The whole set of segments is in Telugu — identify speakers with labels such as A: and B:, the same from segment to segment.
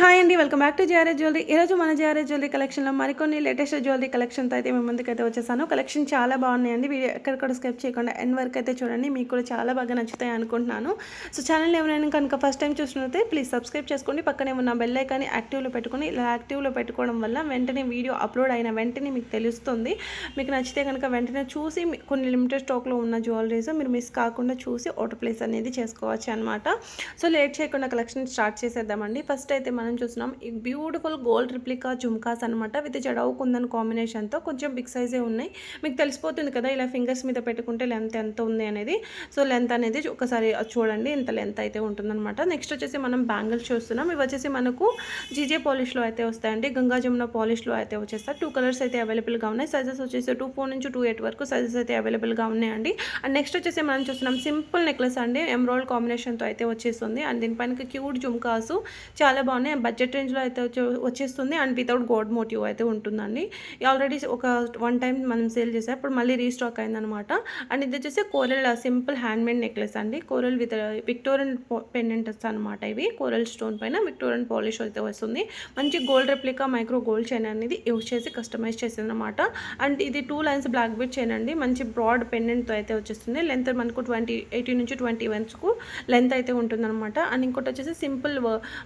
A: హాయ్ అండి. Welcome back to GRS jewellery. ఈరోజు మన జిఆర్ఎస్ జ్యువెలరీ కలెక్షన్లో మరికొన్ని లేటెస్ట్ జ్యువెలరీ కలెక్షన్తో అయితే మేము ముందుకు అయితే వచ్చేసాను. కలెక్షన్ చాలా బాగున్నాయండి. వీడియో ఎక్కడిక్కడ స్కెప్ చేయకుండా ఎండ్ వరకు అయితే చూడండి. మీకు కూడా చాలా బాగా నచ్చుతాయి అనుకుంటున్నాను. సో ఛానల్ ఎవరైనా కనుక ఫస్ట్ టైం చూసినట్లయితే ప్లీజ్ సబ్స్క్రైబ్ చేసుకోండి. పక్కనే ఉన్న బెల్ ఐకాన్ యాక్టివ్లో పెట్టుకొని ఇలా యాక్టివ్లో పెట్టుకోవడం వల్ల వెంటనే వీడియో అప్లోడ్ అయిన వెంటనే మీకు తెలుస్తుంది. మీకు నచ్చితే కనుక వెంటనే చూసి కొన్ని లిమిటెడ్ స్టాక్లో ఉన్న జ్యువెలరీస్ మీరు మిస్ కాకుండా చూసి ఓటర్ ప్లేస్ అనేది చేసుకోవచ్చు అనమాట సో లేట్ చేయకుండా కలెక్షన్ స్టార్ట్ చేసేద్దామండి. ఫస్ట్ అయితే మనం చూస్తున్నాం. ఈ బ్యూటిఫుల్ గోల్డ్ రిప్లికా జుమ్కాస్ అనమాట విత్ జడవు కుందన్ కాంబినేషన్తో కొంచెం బిగ్ సైజే ఉన్నాయి. మీకు తెలిసిపోతుంది కదా ఇలా ఫింగర్స్ మీద పెట్టుకుంటే లెంత్ ఎంత ఉంది అనేది. సో లెంత్ అనేది ఒకసారి చూడండి ఇంత లెంత్ అయితే ఉంటుందన్నమాట. నెక్స్ట్ వచ్చేసి మనం బ్యాంగిల్స్ చూస్తున్నాం. ఇవి వచ్చేసి మనకు జీజే పాలిష్లో అయితే వస్తాయండి. గంగా జమున పాలిష్లో అయితే వచ్చేస్తాయి. టూ కలర్స్ అయితే అవైలబుల్గా ఉన్నాయి. సైజెస్ వచ్చేసి టూ ఫోర్ నుంచి టూ ఎయిట్ వరకు సైజెస్ అయితే అవైలబుల్గా ఉన్నాయండి. అండ్ నెక్స్ట్ వచ్చేసి మనం చూస్తున్నాం సింపుల్ నెక్లెస్ అండి. ఎమ్రాయిల్ కాంబినేషన్తో అయితే వచ్చేస్తుంది. అండ్ దీనిపైన క్యూట్ జుమ్కాసు చాలా బాగున్నాయి. బడ్జెట్ రేంజ్లో అయితే వచ్చే- వచ్చేస్తుంది అండ్ వితౌట్ గోల్డ్ మోటివ్ అయితే ఉంటుందండి. ఆల్రెడీ ఒక వన్ టైం మనం సేల్ చేసాం ఇప్పుడు మళ్ళీ రీస్టాక్ అయిందనమాట అండ్ ఇది వచ్చేసి coral simple hand made necklace అండి. కోరల్ విత్ విక్టోరియన్ పెండెంట్స్ అనమాట ఇవి. కోరల్ స్టోన్ పైన విక్టోరియన్ పాలిష్ అయితే వస్తుంది. మంచి gold replica micro gold chain అనేది యూజ్ చేసి కస్టమైజ్ చేసింది అనమాట అండ్ ఇది two lines black bead chain అండి. మంచి బ్రాడ్ పెండెంట్తో అయితే వచ్చేస్తుంది. లెంత్ మనకు ట్వంటీ ఎయిటీ నుంచి ట్వంటీ వన్స్కు లెంత్ అయితే ఉంటుందన్నమాట. అండ్ ఇంకోటి వచ్చేసి సింపుల్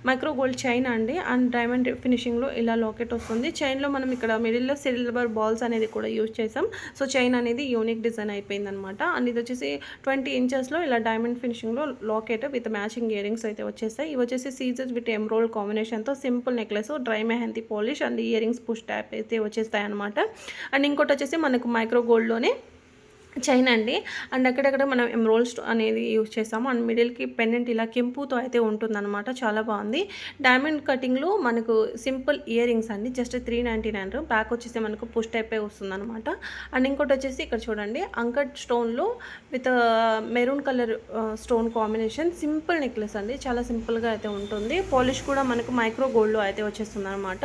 A: మైక్రో గోల్డ్ చైన్ అండి. అండ్ డైమండ్ ఫినిషింగ్లో ఇలా లాకెట్ వస్తుంది. చైన్లో మనం ఇక్కడ మిడిల్లో సిల్వర్ బాల్స్ అనేది కూడా యూజ్ చేసాం. సో చైన్ అనేది యూనిక్ డిజైన్ అయిపోయింది అనమాట అండ్ ఇది వచ్చేసి ట్వంటీ ఇంచెస్లో ఇలా డైమండ్ ఫినిషింగ్లో locket with matching earrings అయితే వచ్చేస్తాయి. ఇవి వచ్చేసి సీజర్స్ విత్ ఎమ్రోల్ కాంబినేషన్తో simple necklace dry mehendi polish and earrings push tap అయితే వచ్చేస్తాయి అనమాట అండ్ ఇంకోటి వచ్చేసి మనకు మైక్రో గోల్డ్లోనే చైన్ అండి. అండ్ అక్కడక్కడ మనం ఎమ్రోల్ స్టో అనేది యూజ్ చేసాము అండ్ మిడిల్కి పెండెంట్ ఇలా కెంపుతో అయితే ఉంటుందన్నమాట. చాలా బాగుంది. డైమండ్ కటింగ్లో మనకు సింపుల్ ఇయర్ రింగ్స్ అండి. Just three ninety nine back వచ్చేసి మనకు పుష్ టైపే వస్తుంది అనమాట అండ్ ఇంకోటి వచ్చేసి ఇక్కడ చూడండి. Uncut స్టోన్లో with maroon colour stone combination. Simple necklace అండి. చాలా సింపుల్గా అయితే ఉంటుంది. పాలిష్ కూడా మనకు మైక్రో గోల్డ్లో అయితే వచ్చేస్తుంది అనమాట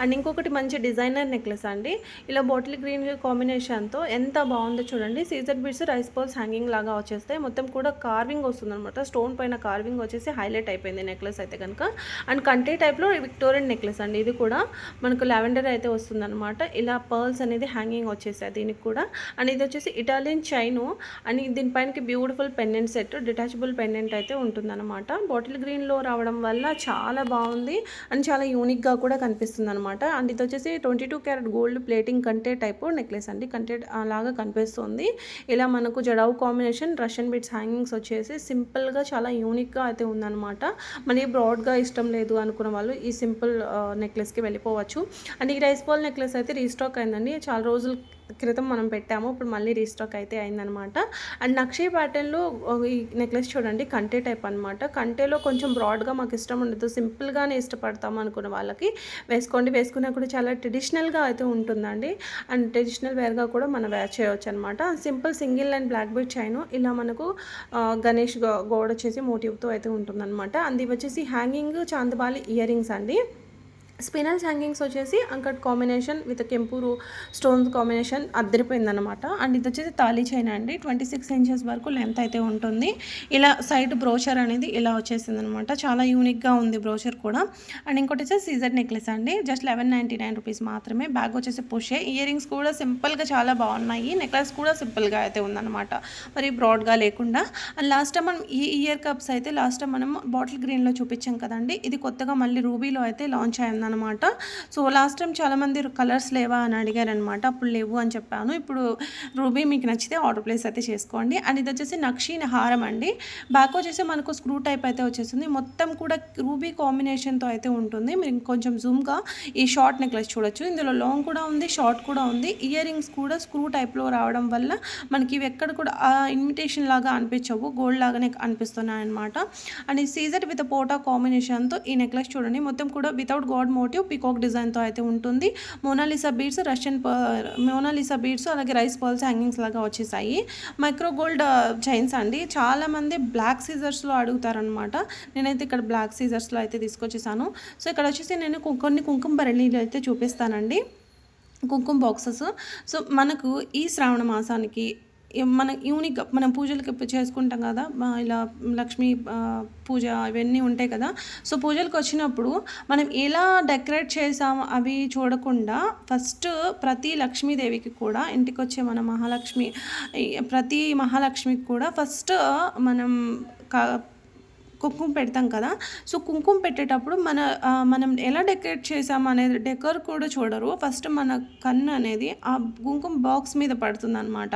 A: అండ్ ఇంకొకటి మంచి డిజైనర్ నెక్లెస్ అండి. ఇలా బాటిల్ గ్రీన్ కాంబినేషన్తో ఎంత బాగుందో చూడండి. సీజర్ బీడ్స్ రైస్ బాల్స్ హ్యాంగింగ్ లాగా వచ్చేస్తాయి మొత్తం కూడా కార్వింగ్ వస్తుంది అనమాట స్టోన్ పైన కార్వింగ్ వచ్చేసి హైలైట్ అయిపోయింది నెక్లెస్ అయితే కనుక. అండ్ కంటే టైప్లో విక్టోరియన్ నెక్లెస్ అండి. ఇది కూడా మనకు లావెండర్ అయితే వస్తుందన్నమాట. ఇలా పర్ల్స్ అనేది హ్యాంగింగ్ వచ్చేసాయి దీనికి కూడా. అండ్ ఇది వచ్చేసి Italian chain and దీనిపైనకి beautiful pendant set detachable pendant అయితే ఉంటుందన్నమాట. బాటిల్ గ్రీన్లో రావడం వల్ల చాలా బాగుంది. అండ్ చాలా యూనిక్గా కూడా కనిపిస్తుంది అనమాట అండ్ ఇది వచ్చేసి twenty two carat gold plating కంటే టైప్ నెక్లెస్ అండి కంటే లాగా కనిపిస్తుంది. ఇలా మనకు jadau combination Russian bits hangings వచ్చేసి సింపుల్గా చాలా యూనిక్గా అయితే ఉందన్నమాట. మళ్ళీ బ్రాడ్గా ఇష్టం లేదు అనుకున్న వాళ్ళు ఈ సింపుల్ నెక్లెస్కి వెళ్ళిపోవచ్చు. అండ్ ఈ రైస్ బాల్ నెక్లెస్ అయితే రీస్టాక్ అయిందండి. చాలా రోజులు క్రితం మనం పెట్టాము ఇప్పుడు మళ్ళీ రీస్టాక్ అయితే అయిందనమాట. అండ్ నక్షీ ప్యాటర్న్లో ఈ నెక్లెస్ చూడండి కంటే టైప్ అనమాట. కంటేలో కొంచెం బ్రాడ్గా మాకు ఇష్టం ఉండదు. సింపుల్గానే ఇష్టపడతాము అనుకున్న వాళ్ళకి. వేసుకోండి వేసుకున్నా కూడా చాలా ట్రెడిషనల్గా అయితే ఉంటుందండి. అండ్ ట్రెడిషనల్ వేర్గా కూడా మనం వేర్ చేయవచ్చు అనమాట simple single and black bead chain. ఇలా మనకు గణేష్ గో- గోడ వచ్చేసి మోటివ్తో అయితే ఉంటుందన్నమాట అండ్ వచ్చేసి హ్యాంగింగ్ చాందబాలి ఇయర్ రింగ్స్ అండి. స్పినల్స్ హ్యాంగింగ్స్ వచ్చేసి అంకట్ కాంబినేషన్ విత్ కెంపూరు స్టోన్స్ కాంబినేషన్ అద్దరిపోయిందనమాట అండ్ ఇది వచ్చేసి తాళీ చైన్ అండి. ట్వంటీ సిక్స్ ఇంచెస్ వరకు లెంత్ అయితే ఉంటుంది. ఇలా సైడ్ బ్రోచర్ అనేది ఇలా వచ్చేసింది అనమాట చాలా యూనిక్గా ఉంది బ్రోచర్ కూడా. అండ్ ఇంకోటి వచ్చేసి సీజర్ నెక్లెస్ అండి. Just eleven ninety nine rupees మాత్రమే. బ్యాగ్ వచ్చేసి పుషే. ఇయర్ రింగ్స్ కూడా సింపుల్గా చాలా బాగున్నాయి. నెక్లెస్ కూడా సింపుల్గా అయితే ఉందన్నమాట. మరి బ్రాడ్గా లేకుండా. అండ్ లాస్ట్ టైం మనం ఈ ఇయర్ కప్స్ అయితే లాస్ట్ టైం మనం బాటిల్ గ్రీన్లో చూపించాం కదండి. ఇది కొత్తగా మళ్ళీ రూబీలో అయితే లాంచ్ అనమాట సో లాస్ట్ టైం చాలామంది కలర్స్ లేవా అని అడిగారనమాట అప్పుడు లేవు అని చెప్పాను. ఇప్పుడు రూబీ మీకు నచ్చితే ఆర్డర్ ప్లేస్ అయితే చేసుకోండి. అండ్ ఇది వచ్చేసి నక్షీన హారం అండి. బ్యాక్ వచ్చేసి మనకు స్క్రూ టైప్ అయితే వచ్చేసింది మొత్తం కూడా రూబీ కాంబినేషన్తో అయితే ఉంటుంది. మీరు ఇంకొంచెం జూమ్గా ఈ షార్ట్ నెక్లెస్ చూడొచ్చు. ఇందులో లాంగ్ కూడా ఉంది షార్ట్ కూడా ఉంది. ఇయర్ రింగ్స్ కూడా స్క్రూ టైప్లో రావడం వల్ల మనకి ఇవి ఎక్కడ కూడా ఇన్విటేషన్ లాగా అనిపించవు. గోల్డ్ లాగానే అనిపిస్తున్నాయి అనమాట అండ్ ఈ సీజర్ విత్ పోటా కాంబినేషన్తో ఈ నెక్లెస్ చూడండి. మొత్తం కూడా వితౌట్ గాడ్ మోటివ్ పికాక్ డిజైన్తో అయితే ఉంటుంది. Mona Lisa beads Russian Mona Lisa beads అలాగే రైస్ పర్ల్స్ హ్యాంగింగ్స్ లాగా వచ్చేసాయి. మైక్రో గోల్డ్ చైన్స్ అండి. చాలామంది బ్లాక్ సీజర్స్లో అడుగుతారనమాట నేనైతే ఇక్కడ బ్లాక్ సీజర్స్లో అయితే తీసుకొచ్చేసాను. సో ఇక్కడ వచ్చేసి నేను కొన్ని కుంకుమ బరళీలు అయితే చూపిస్తానండి. కుంకుమ బాక్సెస్. సో మనకు ఈ శ్రావణ మాసానికి మన యూనిక్ మనం పూజలకి చేసుకుంటాం కదా మా ఇలా లక్ష్మీ పూజ ఇవన్నీ ఉంటాయి కదా. సో పూజలకు వచ్చినప్పుడు మనం ఎలా డెకరేట్ చేసాం అవి చూడకుండా ఫస్ట్ ప్రతి లక్ష్మీదేవికి కూడా ఇంటికి వచ్చే మన మహాలక్ష్మి ప్రతి మహాలక్ష్మికి కూడా ఫస్ట్ మనం కుంకుమ పెడతాం కదా. సో కుంకుమ పెట్టేటప్పుడు మన మనం ఎలా డెకరేట్ చేసాం అనేది డెకర్ కూడా చూడరు. ఫస్ట్ మన కన్ను అనేది ఆ కుంకుమ బాక్స్ మీద పడుతుంది అనమాట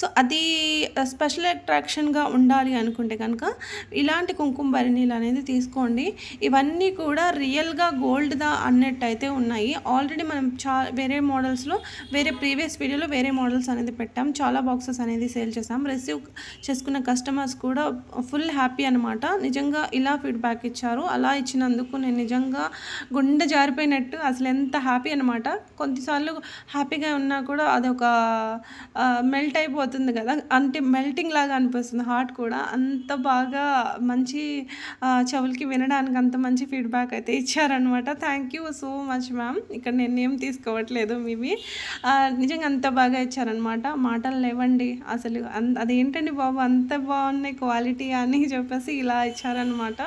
A: సో అది స్పెషల్ అట్రాక్షన్గా ఉండాలి అనుకుంటే కనుక ఇలాంటి కుంకుమ భరణీలు అనేది తీసుకోండి. ఇవన్నీ కూడా రియల్గా గోల్డ్దా అన్నట్టు అయితే ఉన్నాయి. ఆల్రెడీ మనం చా వేరే మోడల్స్లో వేరే ప్రీవియస్ వీడియోలో వేరే మోడల్స్ అనేది పెట్టాం. చాలా బాక్సెస్ అనేది సేల్ చేసాం రిసీవ్ చేసుకున్న కస్టమర్స్ కూడా ఫుల్ హ్యాపీ అనమాట నిజంగా ఇలా ఫీడ్బ్యాక్ ఇచ్చారు. అలా ఇచ్చినందుకు నేను నిజంగా గుండె జారిపోయినట్టు అసలు ఎంత హ్యాపీ అనమాట కొన్నిసార్లు హ్యాపీగా ఉన్నా కూడా అదొక మెల్ట్ అయిపోతుంది కదా. అంటే మెల్టింగ్ లాగా అనిపిస్తుంది హార్ట్ కూడా. అంత బాగా మంచి చెవులకి వినడానికి అంత మంచి ఫీడ్బ్యాక్ అయితే ఇచ్చారనమాట thank you so much ma'am ఇక్కడ నేను ఏం తీసుకోవట్లేదు మీవి. నిజంగా అంత బాగా ఇచ్చారనమాట మాటలు లేవండి. అసలు అన్- అదేంటండి బాబు? అంత బాగున్నాయి క్వాలిటీ అని చెప్పేసి ఇలా ఇచ్చారనమాట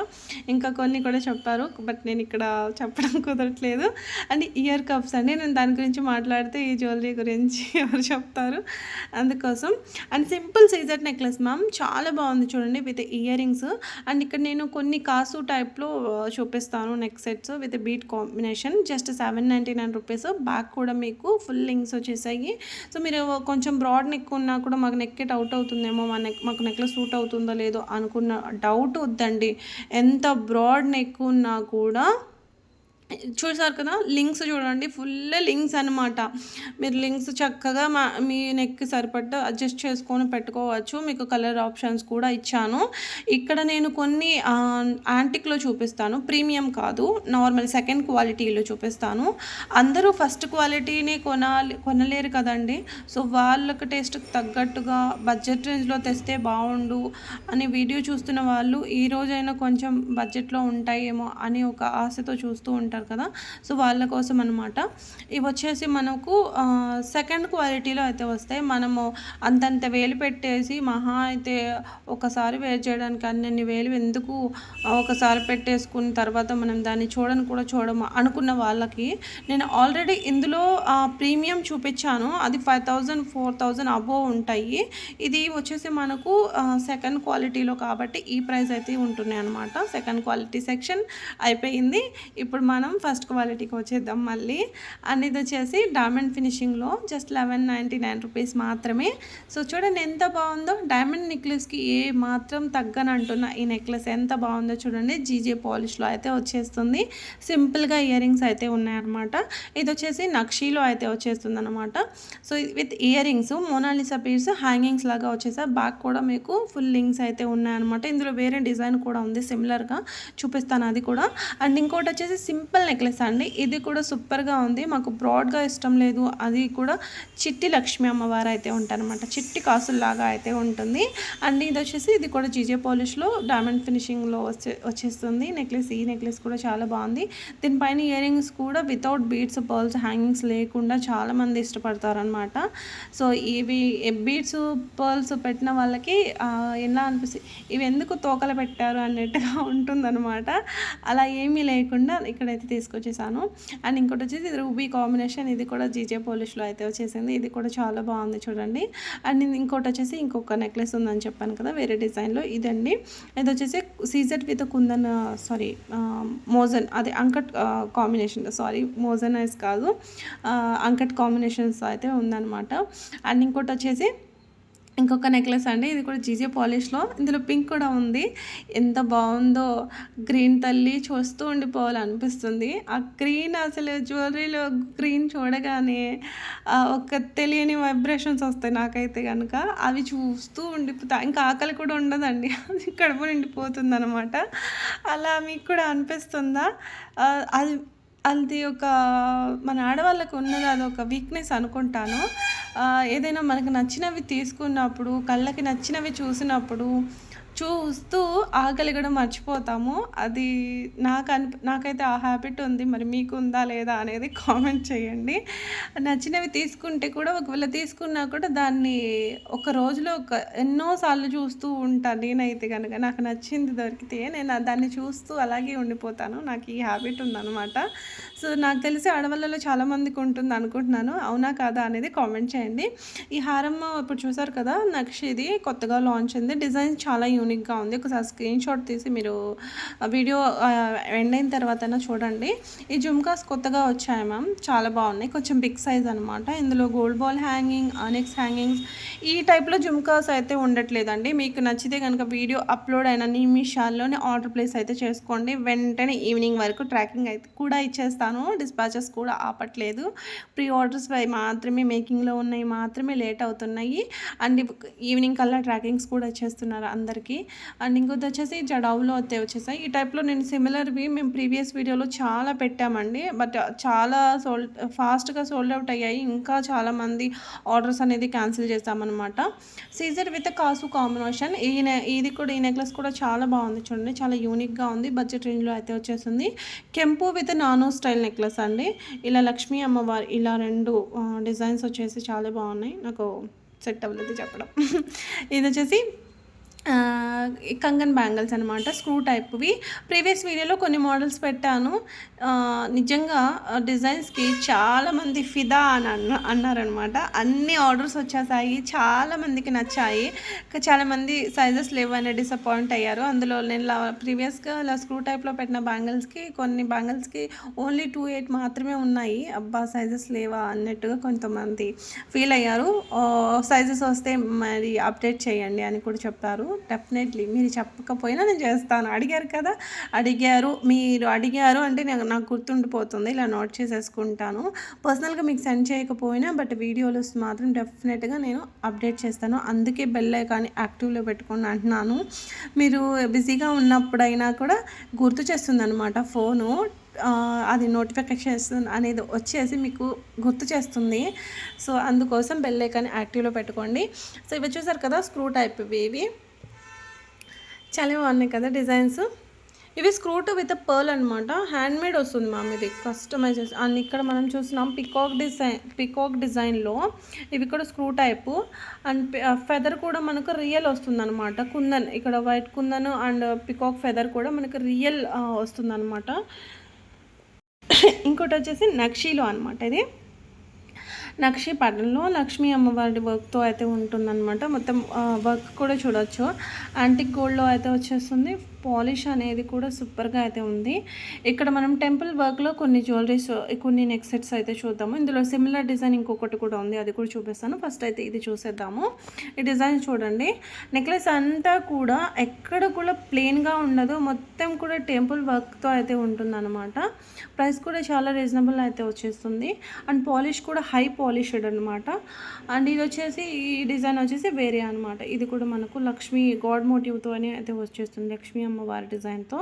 A: ఇంకా కొన్ని కూడా చెప్పారు బట్ నేను ఇక్కడ చెప్పడం కుదరట్లేదు. అండ్ ఇయర్ కప్స్ అండి నేను దాని గురించి మాట్లాడితే ఈ జ్యువెలరీ గురించి ఎవరు చెప్తారు? అందుకోసం. అండ్ సింపుల్ సీజర్ నెక్లెస్ మ్యామ్ చాలా బాగుంది చూడండి విత్ ఇయర్ రింగ్స్ అండ్ ఇక్కడ నేను కొన్ని కాసు టైప్లో చూపిస్తాను neck sets with bead combination. Just seven ninety nine rupees. Back కూడా మీకు ఫుల్ లింక్స్ వచ్చేసాయి. సో మీరు కొంచెం బ్రాడ్ నెక్ ఉన్నా కూడా మాకు నెక్ డౌట్ అవుట్ అవుతుందేమో మా నెక్ మాకు నెక్లెస్ సూట్ అవుతుందో లేదో అనుకున్న డౌట్ తండి ఎంత బ్రాడ్ నెక్ ఉన్నా కూడా చూసారు కదా లింక్స్ చూడండి ఫుల్ లింక్స్ అనమాట మీరు లింక్స్ చక్కగా మా మీ నెక్కి సరిపడ్డ అడ్జస్ట్ చేసుకొని పెట్టుకోవచ్చు. మీకు కలర్ ఆప్షన్స్ కూడా ఇచ్చాను. ఇక్కడ నేను కొన్ని యాంటిక్లో చూపిస్తాను. ప్రీమియం కాదు నార్మల్ సెకండ్ క్వాలిటీలో చూపిస్తాను. అందరూ ఫస్ట్ క్వాలిటీని కొనాలి కొనలేరు కదండి. సో వాళ్ళకి టేస్ట్కి తగ్గట్టుగా బడ్జెట్ రేంజ్లో తెస్తే బాగుండు అని వీడియో చూస్తున్న వాళ్ళు ఈ రోజైనా కొంచెం బడ్జెట్లో ఉంటాయేమో అని ఒక ఆశతో చూస్తూ ఉంటారు. కదా. సో వాళ్ళ కోసం అనమాట ఇవి వచ్చేసి మనకు సెకండ్ క్వాలిటీలో అయితే వస్తాయి. మనము అంతంత వేలు పెట్టేసి మహా అయితే ఒకసారి వేర్ చేయడానికి అన్ని వేలు ఎందుకు ఒకసారి పెట్టేసుకున్న తర్వాత మనం దాన్ని చూడని కూడా చూడము అనుకున్న వాళ్ళకి నేను ఆల్రెడీ ఇందులో ప్రీమియం చూపించాను. అది five thousand four thousand above ఉంటాయి. ఇది వచ్చేసి మనకు సెకండ్ క్వాలిటీలో కాబట్టి ఈ ప్రైస్ అయితే ఉంటున్నాయి అనమాట సెకండ్ క్వాలిటీ సెక్షన్ అయిపోయింది. ఇప్పుడు మనం ఫస్ట్ క్వాలిటీకి వచ్చేద్దాం మళ్ళీ. అండ్ ఇది వచ్చేసి diamond ఫినిషింగ్లో just eleven ninety nine rupees మాత్రమే. సో చూడండి ఎంత బాగుందో. డైమండ్ నెక్లెస్కి ఏ మాత్రం తగ్గనంటున్న ఈ నెక్లెస్ ఎంత బాగుందో చూడండి. జీజే పాలిష్లో అయితే వచ్చేస్తుంది. సింపుల్గా ఇయర్ రింగ్స్ అయితే ఉన్నాయన్నమాట. ఇది వచ్చేసి నక్షీలో అయితే వచ్చేస్తుంది అనమాట so with earrings Mona Lisa pearls hangings లాగా వచ్చేసా. బ్యాక్ కూడా మీకు ఫుల్ లింక్స్ అయితే ఉన్నాయన్నమాట. ఇందులో వేరే డిజైన్ కూడా ఉంది. సిమిలర్గా చూపిస్తాను అది కూడా. అండ్ ఇంకోటి వచ్చేసి సింపుల్ సింపుల్ నెక్లెస్ అండి. ఇది కూడా సూపర్గా ఉంది. మాకు బ్రాడ్గా ఇష్టం లేదు. అది కూడా చిట్టి లక్ష్మీ అమ్మవారు అయితే ఉంటారనమాట చిట్టి కాసుల్లాగా అయితే ఉంటుంది. అండ్ ఇది వచ్చేసి ఇది కూడా జీజే పాలిష్లో డైమండ్ ఫినిషింగ్లో వచ్చే వచ్చేస్తుంది. నెక్లెస్ ఈ నెక్లెస్ కూడా చాలా బాగుంది. దీనిపైన ఇయర్ రింగ్స్ కూడా వితౌట్ బీడ్స్ పర్ల్స్ హ్యాంగింగ్స్ లేకుండా చాలామంది ఇష్టపడతారనమాట సో ఇవి బీడ్స్ పర్ల్స్ పెట్టిన వాళ్ళకి ఎలా అనిపిస్తుంది ఇవి ఎందుకు తోకలు పెట్టారు అన్నట్టుగా ఉంటుందన్నమాట. అలా ఏమీ లేకుండా ఇక్కడ అయితే తీసుకొచ్చేసాను. అండ్ ఇంకోటి వచ్చేసి ఇది రూబీ కాంబినేషన్. ఇది కూడా జీజే పోలిష్లో అయితే వచ్చేసింది. ఇది కూడా చాలా బాగుంది చూడండి. అండ్ ఇంకోటి వచ్చేసి ఇంకొక నెక్లెస్ ఉందని చెప్పాను కదా వేరే డిజైన్లో ఇదండి. ఇది వచ్చేసి సీజెట్ విత్ కుందన్ సారీ మోజన్ అదే అంకట్ కాంబినేషన్ సారీ మోజన్ ఐస్ కాదు అంకట్ కాంబినేషన్స్ అయితే ఉందన్నమాట. అండ్ ఇంకోటి వచ్చేసి ఇంకొక నెక్లెస్ అండి. ఇది కూడా జీజే పాలిష్లో ఇందులో పింక్ కూడా ఉంది. ఎంత బాగుందో గ్రీన్ తల్లి చూస్తూ ఉండిపోవాలనిపిస్తుంది. ఆ గ్రీన్ అసలు జ్యువెలరీలో గ్రీన్ చూడగానే ఒక తెలియని వైబ్రేషన్స్ వస్తాయి నాకైతే కనుక అవి చూస్తూ ఉండిపోతా. ఇంకా ఆకలి కూడా ఉండదండి. అది కడుపు నిండిపోతుంది అనమాట అలా మీకు కూడా అనిపిస్తుందా? అది అది ఒక మన ఆడవాళ్ళకు ఉన్నది అది ఒక వీక్నెస్ అనుకుంటాను. ఏదైనా మనకు నచ్చినవి తీసుకున్నప్పుడు కళ్ళకి నచ్చినవి చూసినప్పుడు చూస్తూ ఆకలి కూడా మర్చిపోతాము. అది నాకు అని నాకైతే ఆ హ్యాబిట్ ఉంది. మరి మీకు ఉందా లేదా అనేది కామెంట్ చేయండి. నచ్చినవి తీసుకుంటే కూడా ఒకవేళ తీసుకున్నా కూడా దాన్ని ఒక రోజులో ఒక ఎన్నోసార్లు చూస్తూ ఉంటాను నేనైతే కనుక నాకు నచ్చింది దొరికితే నేను దాన్ని చూస్తూ అలాగే ఉండిపోతాను. నాకు ఈ హ్యాబిట్ ఉందన్నమాట. సో నాకు తెలిసి ఆడవాళ్ళలో చాలామందికి ఉంటుంది అనుకుంటున్నాను. అవునా కాదా అనేది కామెంట్ చేయండి. ఈ హారం ఇప్పుడు చూసారు కదా నెక్స్ట్ ఇది కొత్తగా లాంచ్ అయింది. డిజైన్ చాలా ఇంకా ఉంది. ఒకసారి స్క్రీన్ షాట్ తీసి మీరు వీడియో ఎండ్ అయిన తర్వాత చూడండి. ఈ జుమ్కాస్ కొత్తగా వచ్చాయి మ్యామ్ చాలా బాగున్నాయి. కొంచెం బిగ్ సైజ్ అనమాట ఇందులో గోల్డ్ బాల్ హ్యాంగింగ్ అనెక్స్ హ్యాంగింగ్స్ ఈ టైప్లో జుమ్కాస్ అయితే ఉండట్లేదండి. మీకు నచ్చితే కనుక వీడియో అప్లోడ్ అయిన నిమిషాల్లోనే ఆర్డర్ ప్లేస్ అయితే చేసుకోండి. వెంటనే ఈవినింగ్ వరకు ట్రాకింగ్ అయితే కూడా ఇచ్చేస్తాను. డిస్పాచెస్ కూడా ఆపట్లేదు. ప్రీ ఆర్డర్స్ మాత్రమే మేకింగ్లో ఉన్నాయి మాత్రమే లేట్ అవుతున్నాయి. అండ్ ఈవినింగ్ కల్లా ట్రాకింగ్స్ కూడా ఇచ్చేస్తున్నారు అందరికీ. అండ్ ఇంకొకటి వచ్చేసి జడావులో అయితే వచ్చేసాయి. ఈ టైప్లో నేను సిమిలర్వి మేము ప్రీవియస్ వీడియోలో చాలా పెట్టామండి. బట్ చాలా సోల్డ్ ఫాస్ట్గా సోల్డ్ అవుట్ అయ్యాయి. ఇంకా చాలామంది ఆర్డర్స్ అనేది క్యాన్సిల్ చేస్తామన్నమాట సీజర్ విత్ కాసు కాంబినేషన్ ఈ నె- ఇది కూడా ఈ నెక్లెస్ కూడా చాలా బాగుంది చూడండి. చాలా యూనిక్గా ఉంది. బడ్జెట్ రేంజ్లో అయితే వచ్చేసింది. కెంపు విత్ నానో స్టైల్ నెక్లెస్ అండి. ఇలా లక్ష్మీ అమ్మవారి ఇలా రెండు డిజైన్స్ వచ్చేసి చాలా బాగున్నాయి. నాకు సెట్ అవ్వలేదు చెప్పడం. ఇది వచ్చేసి కంగన్ బ్యాంగిల్స్ అనమాట స్క్రూ టైప్వి. ప్రీవియస్ వీడియోలో కొన్ని మోడల్స్ పెట్టాను. నిజంగా డిజైన్స్కి చాలామంది ఫిదా అని అన్న అన్నారనమాట అన్ని ఆర్డర్స్ వచ్చేసాయి చాలామందికి నచ్చాయి. ఇంకా చాలామంది సైజెస్ లేవని డిసప్పాయింట్ అయ్యారు. అందులో నేను లా ప్రీవియస్గా ఇలా స్క్రూ టైప్లో పెట్టిన బ్యాంగిల్స్కి కొన్ని బ్యాంగిల్స్కి ఓన్లీ టూ ఎయిట్ మాత్రమే ఉన్నాయి. అబ్బా సైజెస్ లేవా అన్నట్టుగా కొంతమంది ఫీల్ అయ్యారు. సైజెస్ వస్తే మరి అప్డేట్ చేయండి అని కూడా చెప్పారు. డెఫినెట్లీ. మీరు చెప్పకపోయినా నేను చేస్తాను. అడిగారు కదా? అడిగారు. మీరు అడిగారు అంటే నేను నాకు గుర్తుండిపోతుంది. ఇలా నోట్ చేసేసుకుంటాను. పర్సనల్గా మీకు సెండ్ చేయకపోయినా బట్ వీడియోలు మాత్రం డెఫినెట్గా నేను అప్డేట్ చేస్తాను. అందుకే బెల్ కానీ యాక్టివ్లో పెట్టుకొని అంటున్నాను. మీరు బిజీగా ఉన్నప్పుడైనా కూడా గుర్తు చేస్తుంది అనమాట ఫోను అది నోటిఫికేషన్ అనేది వచ్చేసి మీకు గుర్తు చేస్తుంది. సో అందుకోసం బెల్ ఐకాన్ యాక్టివ్లో పెట్టుకోండి. సో ఇవి చూసారు కదా? స్క్రూ టైప్ ఇవి ఇవి. చాలా బాగున్నాయి కదా డిజైన్స్. ఇవి స్క్రూట్ విత్ పర్ల్ అనమాట హ్యాండ్ మేడ్ వస్తుంది మ్యామ్ ఇది కస్టమైజెస్ అండ్ ఇక్కడ మనం చూస్తున్నాం పికాక్ డిజైన్ పికాక్ డిజైన్లో ఇవి కూడా స్క్రూ టైపు అండ్ ఫెదర్ కూడా మనకు రియల్ వస్తుంది అనమాట కుందన్ ఇక్కడ white kundan and peacock feather కూడా మనకు రియల్ వస్తుంది అనమాట ఇంకోటి వచ్చేసి నక్షీలో అనమాట ఇది. నక్షి పటంలో లక్ష్మీ అమ్మవారి వర్క్తో అయితే ఉంటుందన్నమాట. మొత్తం వర్క్ కూడా చూడొచ్చు. యాంటిక్ గోల్డ్లో అయితే వచ్చేస్తుంది. పాలిష్ అనేది కూడా సూపర్గా అయితే ఉంది. ఇక్కడ మనం టెంపుల్ వర్క్లో కొన్ని జ్యువెలరీస్ కొన్ని నెక్ సెట్స్ అయితే చూద్దాము. ఇందులో సిమిలర్ డిజైన్ ఇంకొకటి కూడా ఉంది. అది కూడా చూపిస్తాను. ఫస్ట్ అయితే ఇది చూసేద్దాము. ఈ డిజైన్ చూడండి. నెక్లెస్ అంతా కూడా ఎక్కడ కూడా ప్లెయిన్గా ఉండదు. మొత్తం కూడా టెంపుల్ వర్క్తో అయితే ఉంటుందన్నమాట. ప్రైస్ కూడా చాలా రీజనబుల్ అయితే వచ్చేస్తుంది. అండ్ పాలిష్ కూడా హై పాలిష్డ్ అనమాట అండ్ ఇది వచ్చేసి ఈ డిజైన్ వచ్చేసి వేరే అనమాట ఇది కూడా మనకు లక్ష్మీ గాడ్ మోటివ్తో అయితే వచ్చేస్తుంది లక్ష్మీ అమ్మవారి డిజైన్తో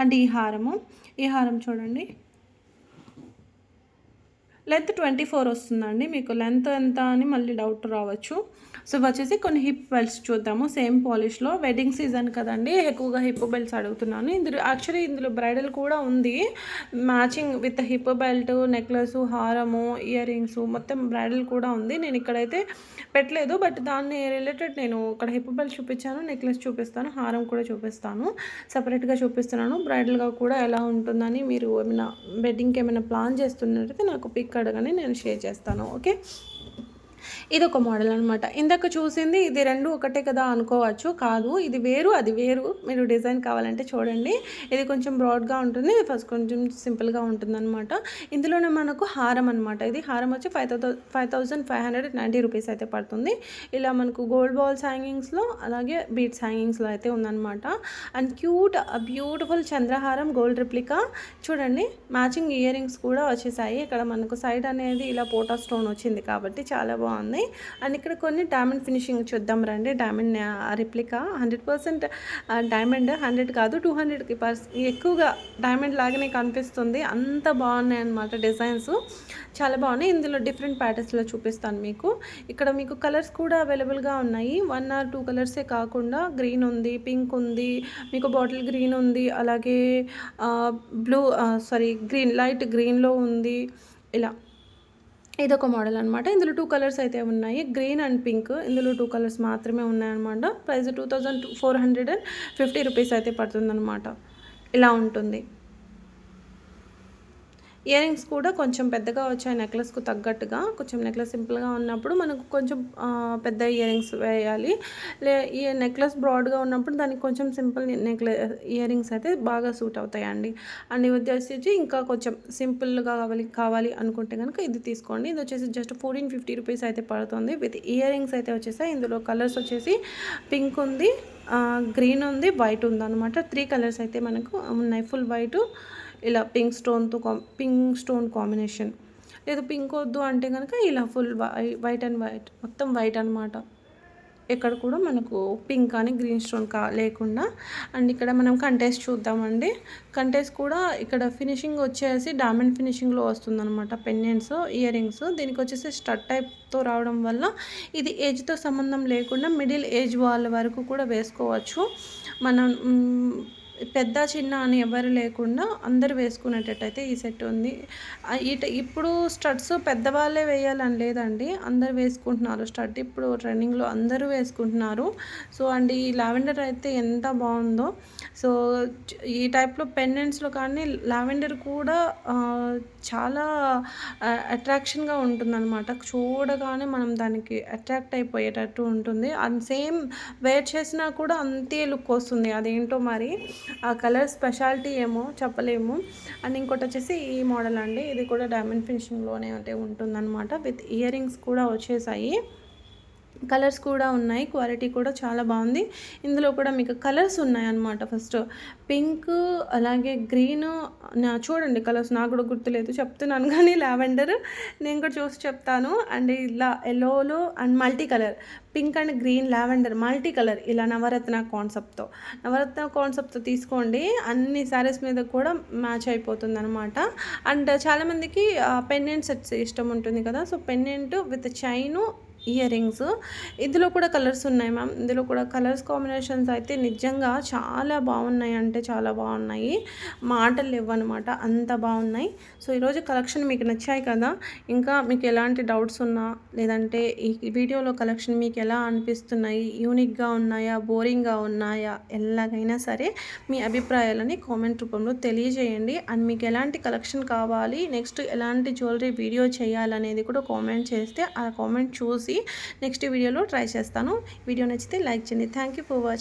A: అండ్ ఈ హారము. ఈ హారం చూడండి. లెంత్ ట్వంటీ ఫోర్ వస్తుందండి. మీకు లెంత్ ఎంత అని మళ్ళీ డౌట్ రావచ్చు. సో వచ్చేసి కొన్ని హిప్ బెల్ట్స్ చూద్దాము. సేమ్ పాలిష్లో వెడ్డింగ్ సీజన్ కదండి ఎక్కువగా హిప్ బెల్ట్స్ అడుగుతున్నాను. ఇందులో యాక్చువల్లీ ఇందులో బ్రైడల్ కూడా ఉంది. Matching with hip belt necklace హారము ఇయర్ రింగ్స్ మొత్తం బ్రైడల్ కూడా ఉంది. నేను ఇక్కడైతే పెట్టలేదు బట్ దాన్ని రిలేటెడ్ నేను ఇక్కడ హిప్ బెల్ట్ చూపించాను నెక్లెస్ చూపిస్తాను హారం కూడా చూపిస్తాను. సపరేట్గా చూపిస్తున్నాను. బ్రైడల్గా కూడా ఎలా ఉంటుందని మీరు ఏమైనా వెడ్డింగ్కి ఏమైనా ప్లాన్ చేస్తున్నట్టయితే నాకు పిక్ అడగని నేను షేర్ చేస్తాను. ఓకే ఇది ఒక మోడల్ అనమాట ఇందాక చూసింది ఇది రెండు ఒకటే కదా అనుకోవచ్చు కాదు ఇది వేరు అది వేరు. మీరు డిజైన్ కావాలంటే చూడండి. ఇది కొంచెం బ్రాడ్గా ఉంటుంది ఇది ఫస్ట్ కొంచెం సింపుల్గా ఉంటుంది అనమాట ఇందులోనే మనకు హారం అనమాట ఇది హారం వచ్చి five five thousand five hundred ninety rupees అయితే పడుతుంది. ఇలా మనకు గోల్డ్ బాల్స్ హ్యాంగింగ్స్లో అలాగే బీట్స్ హ్యాంగింగ్స్లో అయితే ఉందన్నమాట. అండ్ క్యూట్ బ్యూటిఫుల్ చంద్రహారం గోల్డ్ రిప్లికా చూడండి మ్యాచింగ్ ఇయర్ రింగ్స్ కూడా వచ్చేసాయి. ఇక్కడ మనకు సైడ్ అనేది ఇలా పోటా స్టోన్ వచ్చింది కాబట్టి చాలా బాగుంది. బాగుంది అండ్ ఇక్కడ కొన్ని డైమండ్ ఫినిషింగ్ చూద్దాం రండి. Diamond replica hundred percent diamond hundred కాదు టూ హండ్రెడ్కి పర్స్ ఎక్కువగా డైమండ్ లాగానే కనిపిస్తుంది. అంత బాగున్నాయి అనమాట డిజైన్స్ చాలా బాగున్నాయి. ఇందులో డిఫరెంట్ ప్యాటర్న్స్లో చూపిస్తాను మీకు. ఇక్కడ మీకు కలర్స్ కూడా అవైలబుల్గా ఉన్నాయి. వన్ ఆర్ టూ కలర్సే కాకుండా గ్రీన్ ఉంది పింక్ ఉంది మీకు బాటిల్ గ్రీన్ ఉంది అలాగే బ్లూ సారీ గ్రీన్ లైట్ గ్రీన్లో ఉంది. ఇలా. ఇదొక మోడల్ అనమాట ఇందులో టూ కలర్స్ అయితే ఉన్నాయి. గ్రీన్ అండ్ పింక్ ఇందులో టూ కలర్స్ మాత్రమే ఉన్నాయన్నమాట. Price two thousand four hundred and fifty rupees అయితే పడుతుందన్నమాట. ఇలా ఉంటుంది. ఇయర్ రింగ్స్ కూడా కొంచెం పెద్దగా వచ్చాయి నెక్లెస్కు తగ్గట్టుగా. కొంచెం నెక్లెస్ సింపుల్గా ఉన్నప్పుడు మనకు కొంచెం పెద్ద ఇయర్ రింగ్స్ వేయాలి. లే ఈ నెక్లెస్ బ్రాడ్గా ఉన్నప్పుడు దానికి కొంచెం సింపుల్ నెక్లె ఇయర్ రింగ్స్ అయితే బాగా సూట్ అవుతాయండి. అండ్ వచ్చేసి ఇంకా కొంచెం సింపుల్గా కావాలి కావాలి అనుకుంటే కనుక ఇది తీసుకోండి. ఇది వచ్చేసి జస్ట్ ఫోర్టీన్ ఫిఫ్టీ రూపీస్ అయితే పడుతుంది. విత్ ఇయర్ రింగ్స్ అయితే వచ్చేసాయి ఇందులో కలర్స్ వచ్చేసి పింక్ ఉంది గ్రీన్ ఉంది వైట్ ఉంది అనమాట త్రీ కలర్స్ అయితే మనకు ఉన్నాయి. ఫుల్ వైట్ ఇలా పింక్ స్టోన్తో కా పింక్ స్టోన్ కాంబినేషన్ లేదు పింక్ వద్దు అంటే కనుక ఇలా ఫుల్ వైట్ అండ్ వైట్ మొత్తం వైట్ అనమాట ఇక్కడ కూడా మనకు పింక్ అని గ్రీన్ స్టోన్ కా లేకుండా. అండ్ ఇక్కడ మనం కంటెస్ చూద్దామండి. కంటెస్ కూడా ఇక్కడ ఫినిషింగ్ వచ్చేసి డైమండ్ ఫినిషింగ్లో వస్తుందన్నమాట. పెన్నెంట్స్ ఇయర్ రింగ్స్ దీనికి వచ్చేసి స్టడ్ టైప్తో రావడం వల్ల ఇది ఏజ్తో సంబంధం లేకుండా మిడిల్ ఏజ్ వాళ్ళ వరకు కూడా వేసుకోవచ్చు. మనం పెద్ద చిన్న అని ఎవరు లేకుండా అందరు వేసుకునేటట్టయితే ఈ సెట్ ఉంది. ఇట ఇప్పుడు స్టడ్స్ పెద్దవాళ్ళే వేయాలని లేదండి. అందరు వేసుకుంటున్నారు. స్టడ్ ఇప్పుడు ట్రెండింగ్లో అందరూ వేసుకుంటున్నారు. సో అండ్ ఈ లావెండర్ అయితే ఎంత బాగుందో. సో ఈ టైప్లో పెండెంట్స్లో కానీ లావెండర్ కూడా చాలా అట్రాక్షన్గా ఉంటుందన్నమాట. చూడగానే మనం దానికి అట్రాక్ట్ అయిపోయేటట్టు ఉంటుంది. అండ్ సేమ్ వేర్ చేసినా కూడా అంతే లుక్ వస్తుంది. అదేంటో మరి? ఆ కలర్ స్పెషాలిటీ ఏమో చెప్పలేము. అండ్ ఇంకోటి వచ్చేసి ఈ మోడల్ అండి. ఇది కూడా డైమండ్ ఫినిషింగ్లోనే అంటే ఉంటుందన్నమాట. విత్ ఇయర్ రింగ్స్ కూడా వచ్చేసాయి. కలర్స్ కూడా ఉన్నాయి. క్వాలిటీ కూడా చాలా బాగుంది. ఇందులో కూడా మీకు కలర్స్ ఉన్నాయన్నమాట ఫస్ట్. పింక్ అలాగే గ్రీన్ నా చూడండి కలర్స్ నాకు కూడా గుర్తులేదు. చెప్తున్నాను కానీ లావెండర్ నేను కూడా చూసి చెప్తాను. అండ్ ఇలా ఎల్లోలో and multi colour pink and green lavender multi colour ఇలా నవరత్న కాన్సెప్ట్తో. నవరత్న కాన్సెప్ట్తో తీసుకోండి. అన్ని శారీస్ మీద కూడా మ్యాచ్ అయిపోతుంది అనమాట అండ్ చాలామందికి పెన్నెంట్ సెట్స్ ఇష్టం ఉంటుంది కదా. So pendant with chain earrings ఇందులో కూడా కలర్స్ ఉన్నాయి మ్యామ్. ఇందులో కూడా కలర్స్ కాంబినేషన్స్ అయితే నిజంగా చాలా బాగున్నాయి. అంటే చాలా బాగున్నాయి. మాటలు ఇవ్వనమాట అంత బాగున్నాయి. సో ఈరోజు కలెక్షన్ మీకు నచ్చాయి కదా? ఇంకా మీకు ఎలాంటి డౌట్స్ ఉన్నా లేదంటే ఈ వీడియోలో కలెక్షన్ మీకు ఎలా అనిపిస్తున్నాయి? యూనిక్గా ఉన్నాయా? బోరింగ్గా ఉన్నాయా? ఎలాగైనా సరే మీ అభిప్రాయాలని కామెంట్ రూపంలో తెలియజేయండి. అండ్ మీకు ఎలాంటి కలెక్షన్ కావాలి? నెక్స్ట్ ఎలాంటి జ్యువెలరీ వీడియో చేయాలనేది కూడా కామెంట్ చేస్తే ఆ కామెంట్ చూసి నెక్స్ట్ వీడియోలో ట్రై చేస్తాను. వీడియో నచ్చితే లైక్ చేయండి. Thank you for watching